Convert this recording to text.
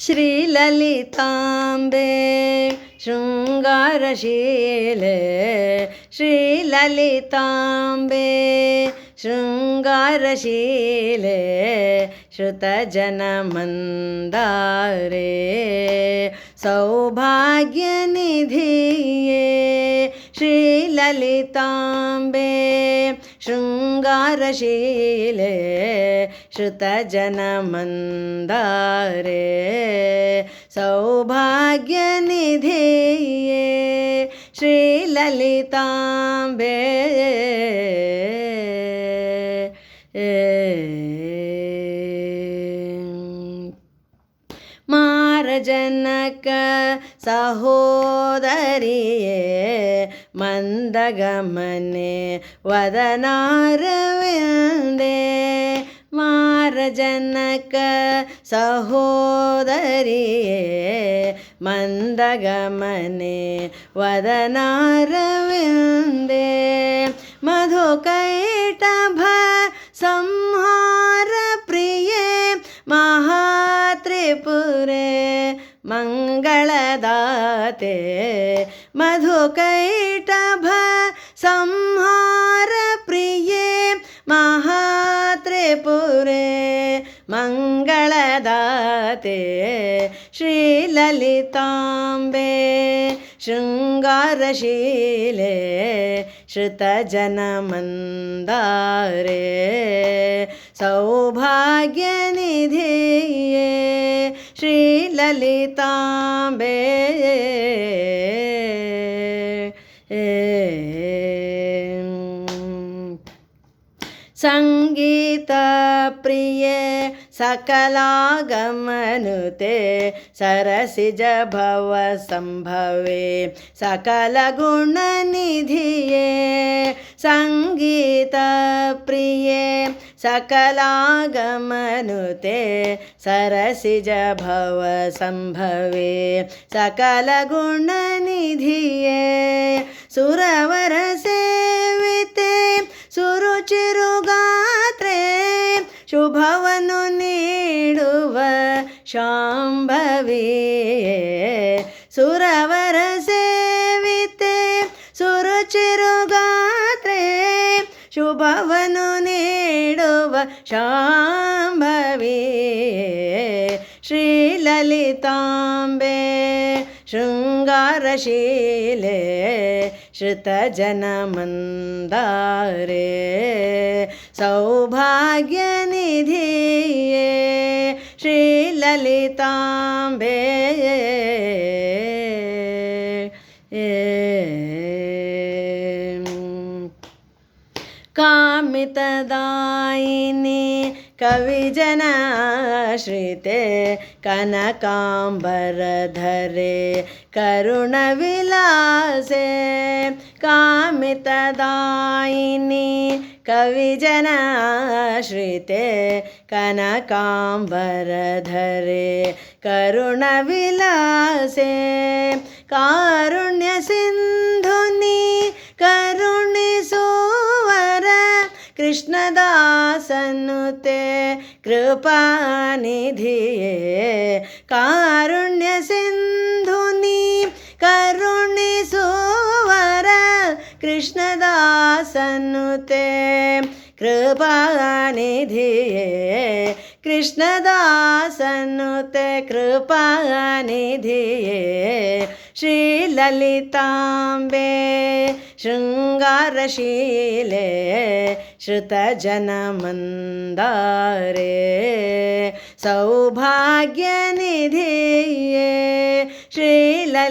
श्रीललिताम्बे शृङ्गारशीले। श्रीललिताम्बे शृङ्गारशीले। श्रुतजनमन्दारे। सौभाग्यनिधिये श्रीललिताम्बे शृङ्गारशीले श्रुतजनमन्दारे सौभाग्यनिधेये श्रीललिताम्बे मारजनक सहोदरिये ಮಂದಗಮನೆ ವದನಾರವೆಂದೇ ಮಾರಜನಕ ಸಹೋದರಿಯೇ ಮಂದಗಮನೆ ವದನಾರವೆಂದೇ ಮಧುಕೈಟಭ ಸಂಹಾರ ಪ್ರಿಯೆ ಮಹಾತ್ರಿಪುರೆ ಮಂಗಳದಾತೆ मधुकैटभ संहारप्रिये महात्रिपुरे मङ्गलदाते श्रीललिताम्बे शृङ्गारशीले श्रुतजनमन्दारे सौभाग्यनिधिये श्रीलिताम्बे सङ्गीतप्रिये सकलागमनुते सरसिज भव सम्भवे सकलगुणनिधिये सङ्गीतप्रिये सकलागमनुते सरसिज भव सम्भवे सकलगुणनिधिये सुरवरसेविते ಶುಭವನ್ನು ನೀಡುವ ಶಾಂಭವೇ ಸುರವರ ಸೇವಿತೆ ಸುರುಚಿರುಗಾತ್ರೆ. ಶುಭವನು ನೀಡುವ ಶಾಂಭವಿಯೇ. ಶ್ರೀಲಲಿತಾಂಬೆ. शृङ्गारशीले श्रुतजनमन्दारे सौभाग्यनिधिये श्रीललिताम्बे कामितदायिनी कविजनाश्रिते कनकाम्बरधरे करुणविलासे कामितदायिनी कविजनाश्रिते कनकाम्बरधरे करुणविलासे कारुण्यसिन्धुनि कृष्णदासनुते कृपानिधिये कारुण्यसिन्धुनि करुणिसुवर कृष्णदासनुते कृपानिधिये कृष्णदासनुते कृपानिधिये श्रीललिताम्बे शृङ्गारशीले श्रुतजनमन्दारे सौभाग्यनिधिये श्रीललिताम्बे।